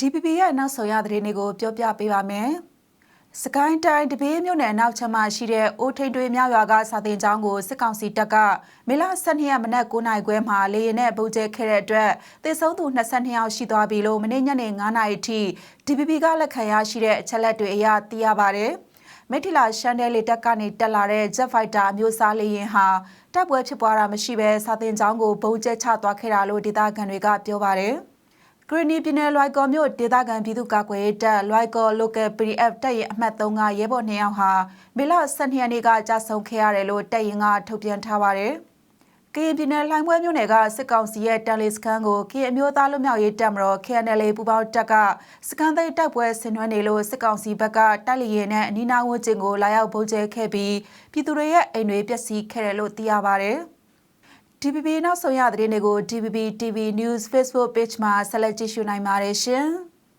DPP ရဲ့နောက်ဆုံးရသတင်းတွေကိုပြောပြပေးပါမယ်။စကိုင်းတိုင်းတပေးမြို့နယ်အနောက်ချမ်းမရှိတဲ့အိုထိန်တွေမြောက်ရွာကစာတင်ကျောင်းကိုစစ်ကောင်စီတပ်ကမေလ12ရက်မနက်9နာရီခွဲမှာလေရင်နဲ့ပုံကျဲခဲ့တဲ့အတွက်သေဆုံးသူ22ယောက်ရှိသွားပြီလို့မနေ့ညနေ9နာရီထိ DPP ကလက်ခံရရှိတဲ့အချက်လက်တွေအရသိရပါတယ်။မိထီလာရှန်ဒဲလေတက်ကနေတက်လာတဲ့ Jet Fighter အမျိုးအစားလေယာဉ်ဟာတပ်ပွဲဖြစ်ပွားတာမရှိဘဲစာတင်ကျောင်းကိုဘုံကျဲချသွားခဲ့တာလို့ဒေသခံတွေကပြောပါတယ်။ ဂရနီပြည်နယ်လွိုက်ကော်မြို့ဒေသခံပြည်သူ့ကာကွယ်ရေးတပ်လွိုက်ကော် local PDF တပ်ရဲ့အမှတ်3ကရဲဘော်2ယောက်ဟာမေလ12ရက်နေ့ကကြာဆုံးခဲ့ရတယ်လို့တပ်ရင်ကထုတ်ပြန်ထားပါတယ်။ကရင်ပြည်နယ်လှိုင်းပွဲမြို့နယ်ကစစ်ကောင်စီရဲ့တန်လီစခန်းကိုကရင်အမျိုးသားလူမျိုးရေးတပ်မတော် KNL ပူပေါင်းတပ်ကစကန်သိမ်းတပ်ပွဲဆင်နွှဲနေလို့စစ်ကောင်စီဘက်ကတပ်လီရဲနဲ့အနီးနားဝန်းကျင်ကိုလာရောက်ဗုံးကျဲခဲ့ပြီးပြည်သူတွေရဲ့အိမ်တွေပျက်စီးခဲ့တယ်လို့သိရပါတယ်။ DPP နောက်ဆုံးရသတင်းတွေကို DPP TV News Facebook Page မှာဆက်လက်ကြည့်ရှုနိုင်ပါတယ်ရှင်။